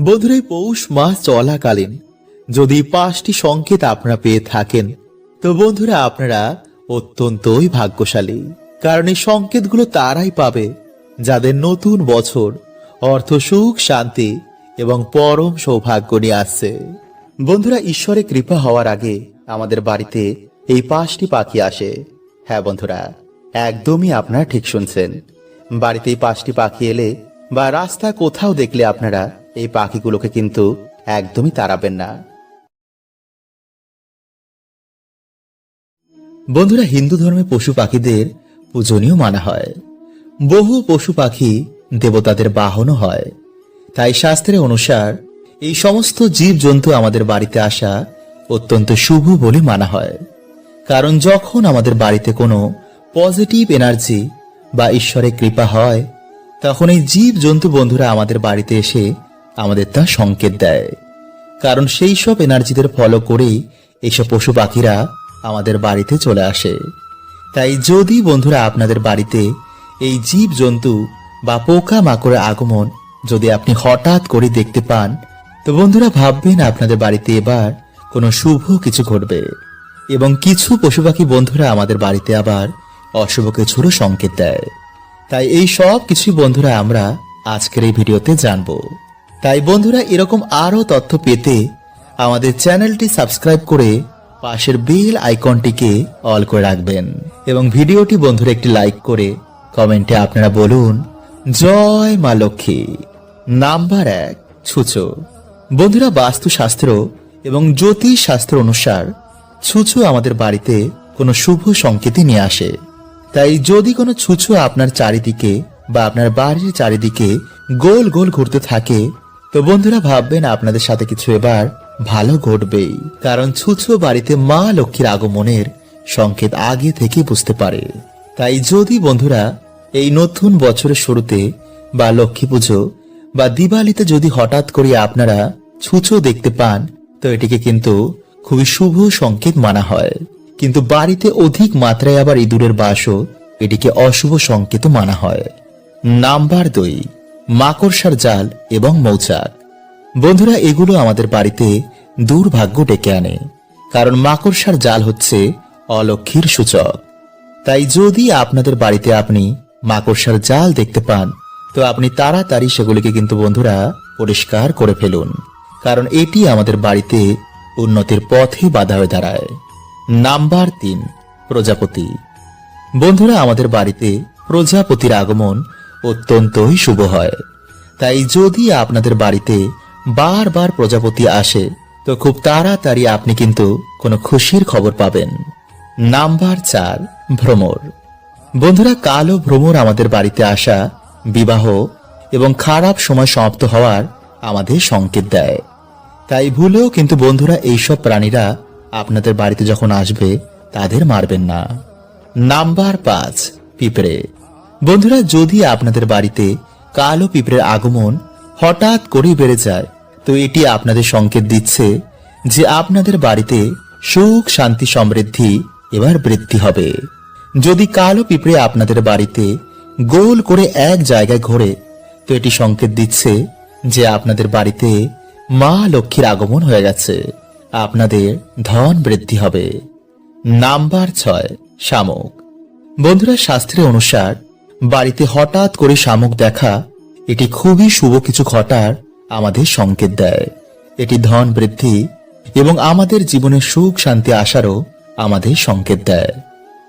বন্ধুরা পৌষ মাস চলাকালীন যদি পাঁচটি সংকেত আপনারা পেয়ে থাকেন, তো বন্ধুরা আপনারা অত্যন্তই ভাগ্যশালী। কারণ এই সংকেতগুলো তারাই পাবে যাদের নতুন বছর অর্থ সুখ, শান্তি এবং পরম সৌভাগ্য নিয়ে আসছে। বন্ধুরা ঈশ্বরের কৃপা হওয়ার আগে আমাদের বাড়িতে এই পাঁচটি পাখি আসে। হ্যাঁ বন্ধুরা, একদমই আপনারা ঠিক শুনছেন। বাড়িতে এই পাঁচটি পাখি এলে বা রাস্তা কোথাও দেখলে আপনারা এই পাখিগুলোকে কিন্তু একদমই তাড়াবেন না। বন্ধুরা, হিন্দু ধর্মে পশু পাখিদের পূজনীয় মানা হয়। বহু পশু পাখি দেবতাদের বাহনও হয়। তাই শাস্ত্রের অনুসার এই সমস্ত জীব জন্তু আমাদের বাড়িতে আসা অত্যন্ত শুভ বলে মানা হয়। কারণ যখন আমাদের বাড়িতে কোনো পজিটিভ এনার্জি বা ঈশ্বরের কৃপা হয়, তখন এই জীব জন্তু বন্ধুরা আমাদের বাড়িতে এসে আমাদের তা সংকেত দেয়। কারণ সেই সব এনার্জিদের ফলো করেই এইসব পশু পাখিরা আমাদের বাড়িতে চলে আসে। তাই যদি বন্ধুরা আপনাদের বাড়িতে এই জীব জন্তু বা পোকা মাকড়ের আগমন যদি আপনি হঠাৎ করে দেখতে পান, তো বন্ধুরা ভাববেন আপনাদের বাড়িতে এবার কোনো শুভ কিছু ঘটবে এবং কিছু পশু পাখি বন্ধুরা আমাদের বাড়িতে আবার অশুভ কিছুরও সংকেত দেয়। তাই এই সব কিছুই বন্ধুরা আমরা আজকের এই ভিডিওতে জানব। তাই বন্ধুরা এরকম আরও তথ্য পেতে আমাদের চ্যানেলটি সাবস্ক্রাইব করে পাশের বেল আইকনটিকে অল করে রাখবেন। এবং ভিডিওটি বন্ধুরা একটি লাইক করে কমেন্টে আপনারা বলুন, জয় মা লক্ষ্মী। নাম্বার এক, ছুচো। বন্ধুরা বাস্তুশাস্ত্র এবং জ্যোতিষ শাস্ত্র অনুসার ছুঁচো আমাদের বাড়িতে কোনো শুভ সংকেতই নিয়ে আসে। তাই যদি কোনো ছুঁচো আপনার চারিদিকে বা আপনার বাড়ির চারিদিকে গোল গোল ঘুরতে থাকে তো বন্ধুরা, ভাববেন আপনাদের সাথে কিছু এবার ভালো ঘটবেই। কারণ ছুঁচো বাড়িতে মা লক্ষ্মীর আগমনের সংকেত আগে থেকে বুঝতে পারে। তাই যদি বন্ধুরা, এই নতুন বছরের শুরুতে বা লক্ষ্মী পুজো বা দিওয়ালিতে যদি হঠাৎ করে আপনারা ছুঁচো দেখতে পান, তো এটিকে কিন্তু খুবই শুভ সংকেত মানা হয়। কিন্তু বাড়িতে অধিক মাত্রায় আবার ইঁদুরের বাসও এটিকে অশুভ সংকেত মানা হয়। নাম্বার দুই মাকড়সার জাল এবং মৌচাক। বন্ধুরা, এগুলো আমাদের বাড়িতে দুর্ভাগ্য ডেকে আনে, কারণ মাকড়সার জাল হচ্ছে অলক্ষীর সূচক। তাই যদি আপনাদের বাড়িতে আপনি মাকড়সার জাল দেখতে পান, তো আপনি তাড়াতাড়ি সেগুলিকে কিন্তু বন্ধুরা পরিষ্কার করে ফেলুন, কারণ এটি আমাদের বাড়িতে উন্নতির পথে বাধা হয়ে দাঁড়ায়। নাম্বার তিন, প্রজাপতি। বন্ধুরা, আমাদের বাড়িতে প্রজাপতির আগমন অত্যন্তই শুভ হয়। তাই যদি আপনাদের বাড়িতে বারবার প্রজাপতি আসে, তো খুব তাড়াতাড়ি আপনি কিন্তু কোনো খুশির খবর পাবেন। নাম্বার চার, ভ্রমর। বন্ধুরা, কালো ভ্রমর আমাদের বাড়িতে আসা বিবাহ এবং খারাপ সময় সমাপ্ত হওয়ার আমাদের সংকেত দেয়। তাই ভুলেও কিন্তু বন্ধুরা এইসব প্রাণীরা আপনাদের বাড়িতে যখন আসবে, তাদের মারবেন না। নাম্বার পাঁচ, পিঁপড়ে। বন্ধুরা, যদি আপনাদের বাড়িতে কালো পিঁপড়ের আগমন হঠাৎ করেই বেড়ে যায়, তো এটি আপনাদের সংকেত দিচ্ছে যে আপনাদের বাড়িতে সুখ, শান্তি, সমৃদ্ধি এবার বৃদ্ধি হবে। যদি কালো পিঁপড়ে আপনাদের বাড়িতে গোল করে এক জায়গায় ঘোরে, তো এটি সংকেত দিচ্ছে যে আপনাদের বাড়িতে মা লক্ষ্মীর আগমন হয়ে গেছে। আপনাদের ধন বৃদ্ধি হবে। নাম্বার ছয়, শামুক। বন্ধুরা, শাস্ত্রের অনুসার বাড়িতে হঠাৎ করে শামুক দেখা, এটি খুবই শুভ কিছু ঘটার আমাদের সংকেত দেয়। এটি ধন বৃদ্ধি এবং আমাদের জীবনে সুখ শান্তি আসারও আমাদের সংকেত দেয়।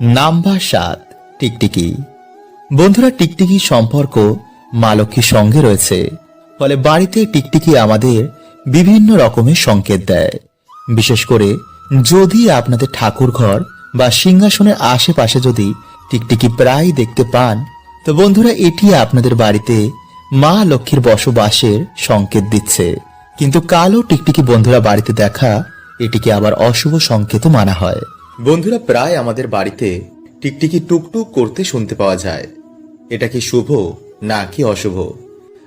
নাম্বার সাত, টিকটিকি। বন্ধুরা টিকটিকি সম্পর্ক মা লক্ষ্মীর সঙ্গে রয়েছে। ফলে বাড়িতে টিকটিকি আমাদের বিভিন্ন রকমের সংকেত দেয়। বিশেষ করে যদি আপনাদের ঠাকুর ঘর বা সিংহাসনের আশেপাশে যদি টিকটিকি প্রায় দেখতে পান। তো বন্ধুরা, এটি আপনাদের বাড়িতে মা লক্ষ্মীর বসবাসের সংকেত দিচ্ছে। কিন্তু কালো টিকটিকি বন্ধুরা বাড়িতে দেখা, এটিকে আবার অশুভ সংকেত মানা হয়। বন্ধুরা, প্রায় আমাদের বাড়িতে টিকটিকি টুকটুক করতে শুনতে পাওয়া যায়। এটা কি শুভ না কি অশুভ?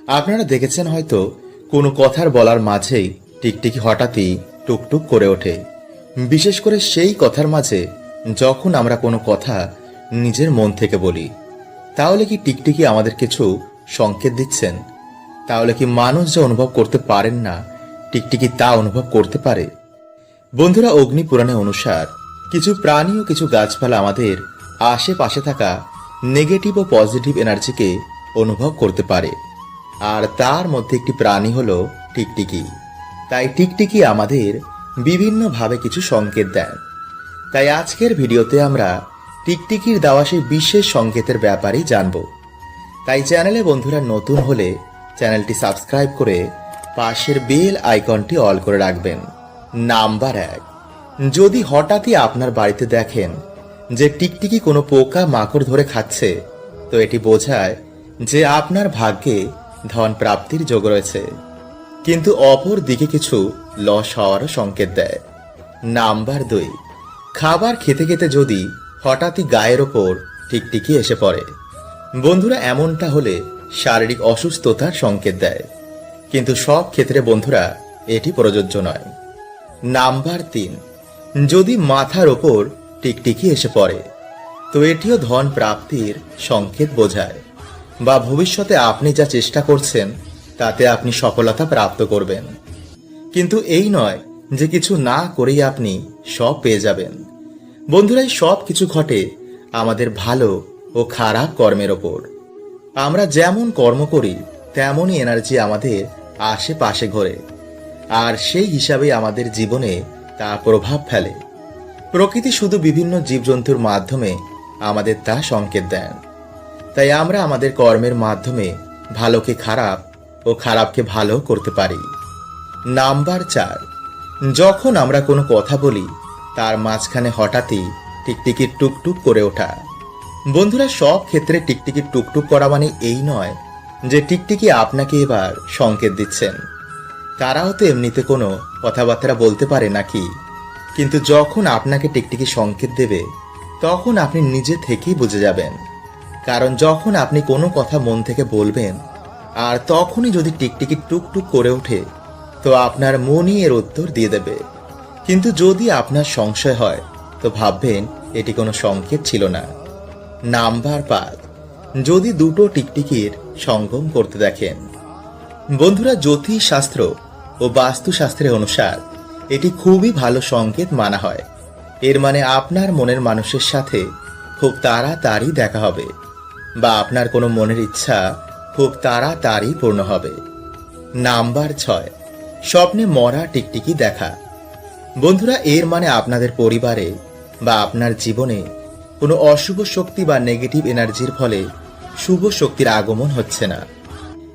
আপনারা দেখেছেন হয়তো, কোনো কথার বলার মাঝেই টিকটিকি হঠাৎই টুকটুক করে ওঠে। বিশেষ করে সেই কথার মাঝে, যখন আমরা কোনো কথা নিজের মন থেকে বলি, তাহলে কি টিকটিকি আমাদের কিছু সংকেত দিচ্ছেন? তাহলে কি মানুষ যা অনুভব করতে পারেন না, টিকটিকি তা অনুভব করতে পারে? বন্ধুরা, অগ্নি পুরাণে অনুসার, কিছু প্রাণী ও কিছু গাছপালা আমাদের আশেপাশে থাকা নেগেটিভ ও পজিটিভ এনার্জিকে অনুভব করতে পারে। আর তার মধ্যে একটি প্রাণী হলো টিকটিকি। তাই টিকটিকি আমাদের বিভিন্নভাবে কিছু সংকেত দেয়। তাই আজকের ভিডিওতে আমরা টিকটিকির দেওয়া সেই বিশেষ সংকেতের ব্যাপারেই জানব। তাই চ্যানেলে বন্ধুরা নতুন হলে চ্যানেলটি সাবস্ক্রাইব করে পাশের বেল আইকনটি অল করে রাখবেন। নাম্বার এক। যদি হঠাৎই আপনার বাড়িতে দেখেন যে টিকটিকি কোনো পোকা মাকড় ধরে খাচ্ছে, তো এটি বোঝায় যে আপনার ভাগ্যে ধন প্রাপ্তির যোগ রয়েছে। কিন্তু অপর দিকে কিছু লস হওয়ারও সংকেত দেয়। নাম্বার দুই। খাবার খেতে খেতে যদি হঠাৎই গায়ের ওপর টিকটিকি এসে পড়ে। বন্ধুরা এমনটা হলে শারীরিক অসুস্থতার সংকেত দেয়। কিন্তু সব ক্ষেত্রে বন্ধুরা, এটি প্রযোজ্য নয়। নাম্বার তিন, যদি মাথার ওপর টিকটিকি এসে পড়ে, তো এটিও ধন প্রাপ্তির সংকেত বোঝায়। বা ভবিষ্যতে আপনি যা চেষ্টা করছেন, তাতে আপনি সফলতা প্রাপ্ত করবেন। কিন্তু এই নয় যে কিছু না করেই আপনি সব পেয়ে যাবেন। বন্ধুরা এই সব কিছু ঘটে আমাদের ভালো ও খারাপ কর্মের ওপর। আমরা যেমন কর্ম করি, তেমনই এনার্জি আমাদের আশেপাশে ঘোরে। আর সেই হিসাবে আমাদের জীবনে তা প্রভাব ফেলে। প্রকৃতি শুধু বিভিন্ন জীবজন্তুর মাধ্যমে আমাদের তা সংকেত দেন। তাই আমরা আমাদের কর্মের মাধ্যমে ভালোকে খারাপ ও খারাপকে ভালো করতে পারি। নাম্বার চার, যখন আমরা কোনো কথা বলি তার মাঝখানে হঠাৎই টিকটিকির টুকটুক করে ওঠা। বন্ধুরা, সব ক্ষেত্রে টিকটিকির টুকটুক করা মানে এই নয় যে টিকটিকি আপনাকে এবার সংকেত দিচ্ছেন। তারাও তো এমনিতে কোনো কথাবার্তা বলতে পারে নাকি? কিন্তু যখন আপনাকে টিকটিকি সংকেত দেবে, তখন আপনি নিজে থেকেই বুঝে যাবেন। কারণ যখন আপনি কোনো কথা মন থেকে বলবেন, আর তখনই যদি টিকটিকি টুকটুক করে ওঠে, তো আপনার মনই এর উত্তর দিয়ে দেবে। কিন্তু যদি আপনার সংশয় হয়, তো ভাববেন এটি কোনো সংকেত ছিল না। নাম্বার পাঁচ, যদি দুটো টিকটিকির সঙ্গম করতে দেখেন। বন্ধুরা জ্যোতিষ শাস্ত্র ও বাস্তুশাস্ত্রের অনুসার এটি খুবই ভালো সংকেত মানা হয়। এর মানে আপনার মনের মানুষের সাথে খুব তাড়াতাড়ি দেখা হবে বা আপনার কোনো মনের ইচ্ছা খুব তাড়াতাড়ি পূর্ণ হবে। নাম্বার ছয়, স্বপ্নে মরা টিকটিকি দেখা। বন্ধুরা, এর মানে আপনাদের পরিবারে বা আপনার জীবনে কোনো অশুভ শক্তি বা নেগেটিভ এনার্জির ফলে শুভ শক্তির আগমন হচ্ছে না।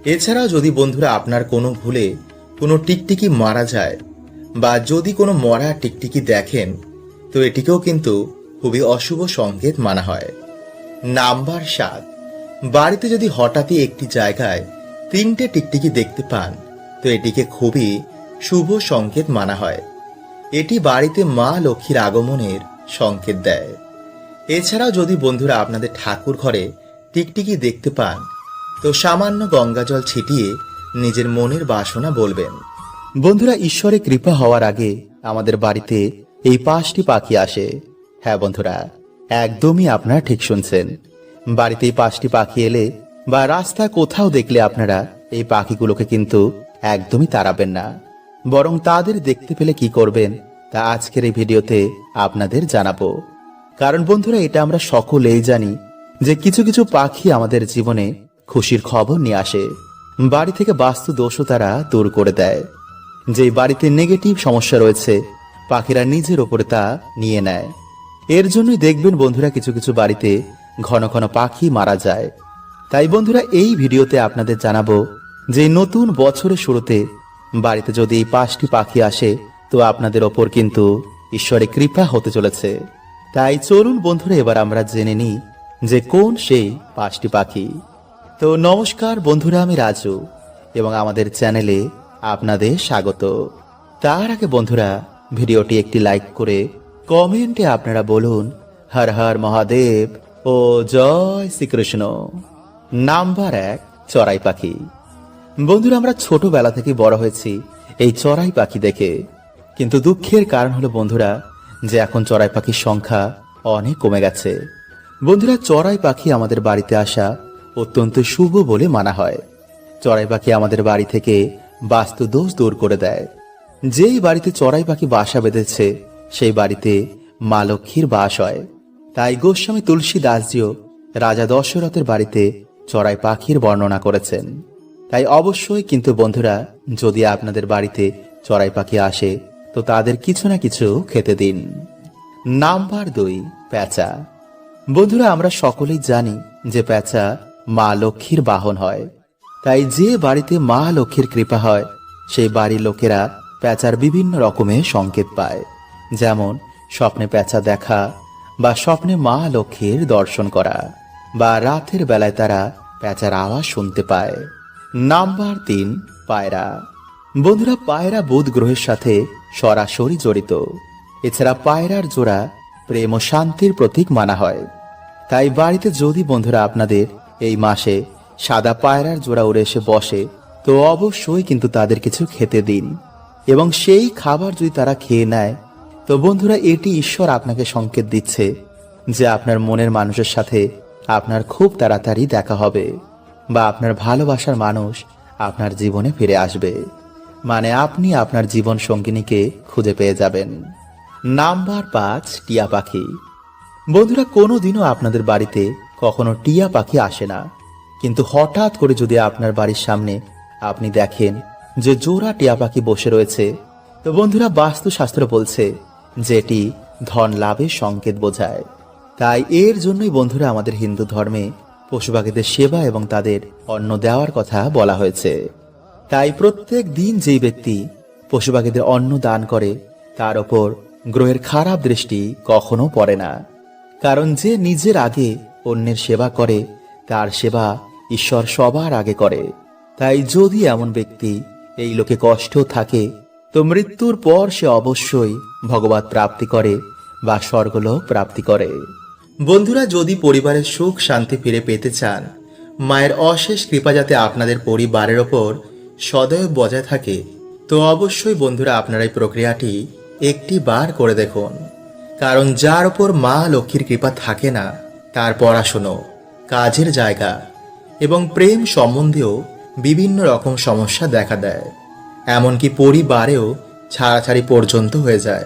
এছাড়াও যদি বন্ধুরা আপনার কোনো ভুলে কোনো টিকটিকি মারা যায় বা যদি কোনো মরা টিকটিকি দেখেন, তো এটিকেও কিন্তু খুবই অশুভ সংকেত মানা হয়। নাম্বার সাত, বাড়িতে যদি হঠাৎই একটি জায়গায় তিনটে টিকটিকি দেখতে পান, তো এটিকে খুবই শুভ সংকেত মানা হয়। এটি বাড়িতে মা লক্ষ্মীর আগমনের সংকেত দেয়। এছাড়াও যদি বন্ধুরা আপনাদের ঠাকুর ঘরে টিকটিকি দেখতে পান, তো সামান্য গঙ্গাজল ছিটিয়ে নিজের মনের বাসনা বলবেন। বন্ধুরা ঈশ্বরে কৃপা হওয়ার আগে আমাদের বাড়িতে এই পাঁচটি পাখি আসে। হ্যাঁ বন্ধুরা, একদমই আপনারা ঠিক শুনছেন। বাড়িতে এই পাঁচটি পাখি এলে বা রাস্তা কোথাও দেখলে আপনারা এই পাখিগুলোকে কিন্তু একদমই তাড়াবেন না। বরং তাদের দেখতে পেলে কি করবেন, তা আজকের এই ভিডিওতে আপনাদের জানাব। কারণ বন্ধুরা, এটা আমরা সকলেই জানি যে কিছু কিছু পাখি আমাদের জীবনে খুশির খবর নিয়ে আসে। বাড়ি থেকে বাস্তু দোষও তারা দূর করে দেয়। যে বাড়িতে নেগেটিভ সমস্যা রয়েছে, পাখিরা নিজের ওপরে তা নিয়ে নেয়। এর জন্যই দেখবেন বন্ধুরা, কিছু কিছু বাড়িতে ঘন ঘন পাখি মারা যায়। তাই বন্ধুরা, এই ভিডিওতে আপনাদের জানাব যে নতুন বছরের শুরুতে বাড়িতে যদি এই পাঁচটি পাখি আসে, তো আপনাদের ওপর কিন্তু ঈশ্বরের কৃপা হতে চলেছে। তাই চলুন বন্ধুরা, এবার আমরা জেনে নিই যে কোন সেই পাঁচটি পাখি। তো নমস্কার বন্ধুরা, আমি রাজু, এবং আমাদের চ্যানেলে আপনাদের স্বাগত। তার আগে বন্ধুরা, ভিডিওটি একটি লাইক করে কমেন্টে আপনারা বলুন, হর হর মহাদেব ও জয় শ্রীকৃষ্ণ। নাম্বার এক, চড়াই পাখি। বন্ধুরা, আমরা ছোটবেলা থেকে বড় হয়েছি, এই চড়াই পাখি দেখে। কিন্তু দুঃখের কারণ হলো বন্ধুরা, যে এখন চড়াই পাখির সংখ্যা অনেক কমে গেছে। বন্ধুরা, চড়াই পাখি আমাদের বাড়িতে আসা অত্যন্ত শুভ বলে মানা হয়। চড়াই পাখি আমাদের বাড়ি থেকে বাস্তু দোষ দূর করে দেয়। যেই বাড়িতে চড়াই পাখি বাসা বেঁধেছে, সেই বাড়িতে মা লক্ষ্মীর বাস হয়। তাই গোস্বামী তুলসী দাসজিও রাজা দশরথের বাড়িতে চড়াই পাখির বর্ণনা করেছেন। তাই অবশ্যই কিন্তু বন্ধুরা, যদি আপনাদের বাড়িতে চড়াই পাখি আসে, তো তাদের কিছু না কিছু খেতে দিন। নাম্বার দুই, প্যাঁচা। বন্ধুরা, আমরা সকলেই জানি যে প্যাঁচা মা লক্ষ্মীর বাহন হয়। তাই যে বাড়িতে মা লক্ষ্মীর কৃপা হয়, সেই বাড়ির লোকেরা প্যাঁচার বিভিন্ন রকমের সংকেত পায়। যেমন, স্বপ্নে প্যাঁচা দেখা বা স্বপ্নে মা লক্ষ্মীর দর্শন করা বা রাতের বেলায় তারা প্যাঁচার আওয়াজ শুনতে পায়। নাম্বার তিন, পায়রা। বন্ধুরা, পায়রা বুধ গ্রহের সাথে সরাসরি জড়িত। এছাড়া পায়রার জোড়া প্রেম ও শান্তির প্রতীক মানা হয়। তাই বাড়িতে যদি বন্ধুরা আপনাদের এই মাসে সাদা পায়রার জোড়া উড়ে এসে বসে, তো অবশ্যই কিন্তু তাদের কিছু খেতে দিন। এবং সেই খাবার যদি তারা খেয়ে নেয়, তো বন্ধুরা, এটি ঈশ্বর আপনাকে সংকেত দিচ্ছে যে আপনার মনের মানুষের সাথে আপনার খুব তাড়াতাড়ি দেখা হবে। বা আপনার ভালোবাসার মানুষ আপনার জীবনে ফিরে আসবে। মানে আপনি আপনার জীবন সঙ্গিনীকে খুঁজে পেয়ে যাবেন। নাম্বার পাঁচ, টিয়া পাখি। বন্ধুরা, কোনোদিনও আপনাদের বাড়িতে কখনো টিয়া পাখি আসে না। কিন্তু হঠাৎ করে যদি আপনার বাড়ির সামনে আপনি দেখেন যে জোড়া টিয়া পাখি বসে রয়েছে, তো বন্ধুরা, বাস্তুশাস্ত্র বলছে যেটি ধন লাভের সংকেত বোঝায়। তাই এর জন্যই বন্ধুরা, আমাদের হিন্দু ধর্মে পশু পাখিদের সেবা এবং তাদের অন্ন দেওয়ার কথা বলা হয়েছে। তাই প্রত্যেক দিন যেই ব্যক্তি পশু পাখিদের অন্ন দান করে, তার ওপর গ্রহের খারাপ দৃষ্টি কখনো পড়ে না। কারণ যে নিজের আগে অন্যের সেবা করে, তার সেবা ঈশ্বর সবার আগে করে। তাই যদি এমন ব্যক্তি এই লোকে কষ্ট থাকে, তো মৃত্যুর পর সে অবশ্যই ভগবত প্রাপ্তি করে বা স্বর্গলোক প্রাপ্তি করে। বন্ধুরা, যদি পরিবারের সুখ শান্তি ফিরে পেতে চান, মায়ের অশেষ কৃপা যাতে আপনাদের পরিবারের ওপর সদয় বজায় থাকে, তো অবশ্যই বন্ধুরা, আপনারা এই প্রক্রিয়াটি একটি বার করে দেখুন। কারণ যার ওপর মা লক্ষ্মীর কৃপা থাকে না, তার পড়াশুনো, কাজের জায়গা এবং প্রেম সম্বন্ধেও বিভিন্ন রকম সমস্যা দেখা দেয়। এমনকি পরিবারেও ছাড়াছাড়ি পর্যন্ত হয়ে যায়।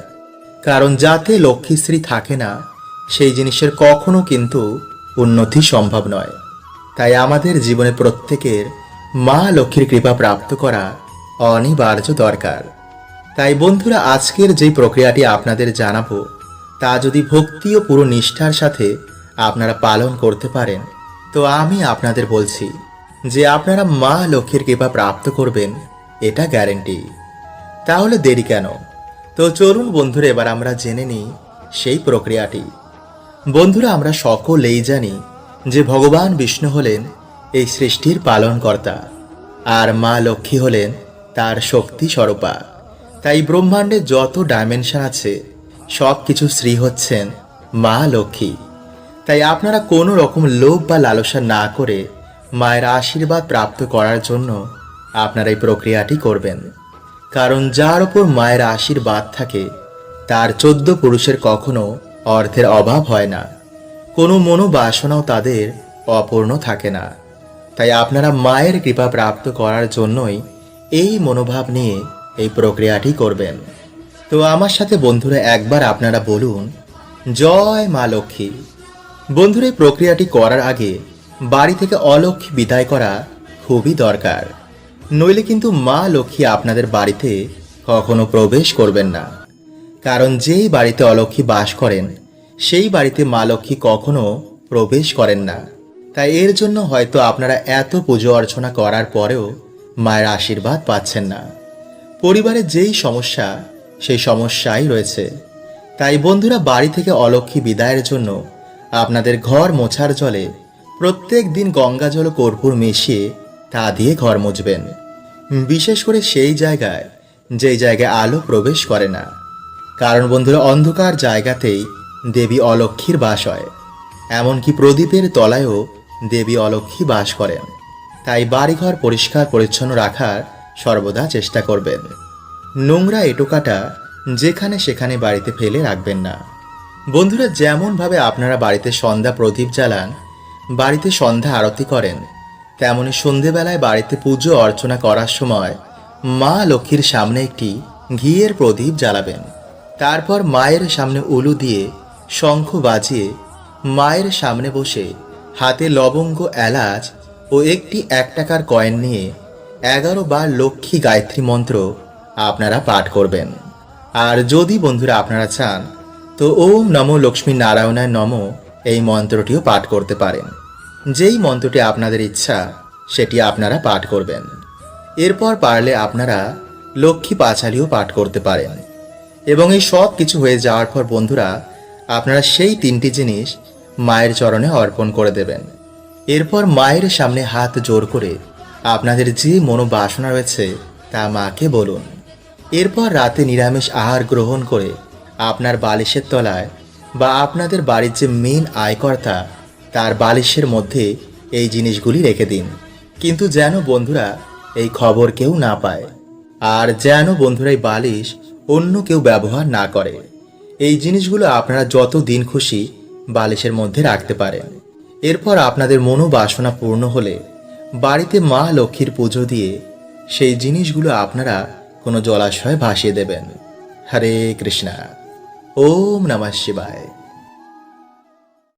কারণ যাতে লক্ষ্মীশ্রী থাকে না সেই জিনিসের কখনো কিন্তু উন্নতি সম্ভব নয়। তাই আমাদের জীবনে প্রত্যেকের মা লক্ষ্মীর কৃপা প্রাপ্ত করা অনিবার্য দরকার। তাই বন্ধুরা, আজকের যে প্রক্রিয়াটি আপনাদের জানাব, তা যদি ভক্তি ও পুরো নিষ্ঠার সাথে আপনারা পালন করতে পারেন, তো আমি আপনাদের বলছি যে আপনারা মা লক্ষ্মীর কৃপা প্রাপ্ত করবেন, এটা গ্যারেন্টি। তাহলে দেরি কেন? তো চলুন বন্ধুরা, এবার আমরা জেনে নিই সেই প্রক্রিয়াটি। বন্ধুরা, আমরা সকলেই জানি যে ভগবান বিষ্ণু হলেন এই সৃষ্টির পালনকর্তা আর মা লক্ষ্মী হলেন তার শক্তি স্বরূপা। তাই ব্রহ্মাণ্ডে যত ডাইমেনশন আছে, সব কিছু শ্রী হচ্ছেন মা লক্ষ্মী। তাই আপনারা কোনো রকম লোভ বা লালসা না করে মায়ের আশীর্বাদ প্রাপ্ত করার জন্য আপনারা এই প্রক্রিয়াটি করবেন। কারণ যার ওপর মায়ের আশীর্বাদ থাকে, তার চোদ্দ পুরুষের কখনো অর্থের অভাব হয় না। কোনো মনোবাসনাও তাদের অপূর্ণ থাকে না। তাই আপনারা মায়ের কৃপা প্রাপ্ত করার জন্যই এই মনোভাব নিয়ে এই প্রক্রিয়াটি করবেন। তো আমার সাথে বন্ধুরা একবার আপনারা বলুন, জয় মা লক্ষ্মী। বন্ধুরা, এই প্রক্রিয়াটি করার আগে বাড়ি থেকে অলক্ষ্মী বিদায় করা খুবই দরকার। নইলে কিন্তু মা লক্ষ্মী আপনাদের বাড়িতে কখনো প্রবেশ করবেন না। কারণ যেই বাড়িতে অলক্ষ্মী বাস করেন, সেই বাড়িতে মা লক্ষ্মী কখনো প্রবেশ করেন না। তাই এর জন্য হয়তো আপনারা এত পুজো অর্চনা করার পরেও মায়ের আশীর্বাদ পাচ্ছেন না। পরিবারে যেই সমস্যা, সেই সমস্যাই রয়েছে। তাই বন্ধুরা, বাড়ি থেকে অলক্ষ্মী বিদায়ের জন্য আপনাদের ঘর মোছার জলে প্রত্যেক দিন গঙ্গা জল কর্পূর মিশিয়ে তা দিয়ে ঘর মুছবেন। বিশেষ করে সেই জায়গায়, যেই জায়গায় আলো প্রবেশ করে না। কারণ বন্ধুরা, অন্ধকার জায়গাতেই দেবী অলক্ষীর বাস হয়। এমনকি প্রদীপের তলায়ও দেবী অলক্ষ্মী বাস করেন। তাই বাড়িঘর পরিষ্কার পরিচ্ছন্ন রাখার সর্বদা চেষ্টা করবেন। নোংরা এটোকাটা যেখানে সেখানে বাড়িতে ফেলে রাখবেন না। বন্ধুরা, যেমনভাবে আপনারা বাড়িতে সন্ধ্যা প্রদীপ জ্বালান, বাড়িতে সন্ধ্যা আরতি করেন, তেমনি সন্ধেবেলায় বাড়িতে পুজো অর্চনা করার সময় মা লক্ষ্মীর সামনে একটি ঘিয়ের প্রদীপ জ্বালাবেন। তারপর মায়ের সামনে উলু দিয়ে শঙ্খ বাজিয়ে মায়ের সামনে বসে হাতে লবঙ্গ, এলাচ ও একটি এক টাকার কয়েন নিয়ে এগারো বার লক্ষ্মী গায়ত্রী মন্ত্র আপনারা পাঠ করবেন। আর যদি বন্ধুরা আপনারা চান, তো ওম নমো লক্ষ্মী নারায়ণায় নম এই মন্ত্রটিও পাঠ করতে পারেন। যেই মন্ত্রটি আপনাদের ইচ্ছা, সেটি আপনারা পাঠ করবেন। এরপর পারলে আপনারা লক্ষ্মী পাঁচালিও পাঠ করতে পারেন। এবং এই সব কিছু হয়ে যাওয়ার পর, বন্ধুরা, আপনারা সেই তিনটি জিনিস মায়ের চরণে অর্পণ করে দেবেন। এরপর মায়ের সামনে হাত জোর করে আপনাদের যে মনোবাসনা রয়েছে তা মাকে বলুন। এরপর রাতে নিরামিষ আহার গ্রহণ করে আপনার বালিশের তলায় বা আপনাদের বাড়ির যে মেন আয়কর্তা, তার বালিশের মধ্যে এই জিনিসগুলি রেখে দিন। কিন্তু যেন বন্ধুরা, এই খবর কেউ না পায়। আর যেন বন্ধুরা, এই বালিশ অন্য কেউ ব্যবহার না করে। এই জিনিসগুলো আপনারা যত দিন খুশি বালিশের মধ্যে রাখতে পারেন। এরপর আপনাদের মনোবাসনা পূর্ণ হলে বাড়িতে মা লক্ষ্মীর পুজো দিয়ে সেই জিনিসগুলো আপনারা কোনো জলাশয়ে ভাসিয়ে দেবেন। হরে কৃষ্ণা। ওম নমঃ শিবায়।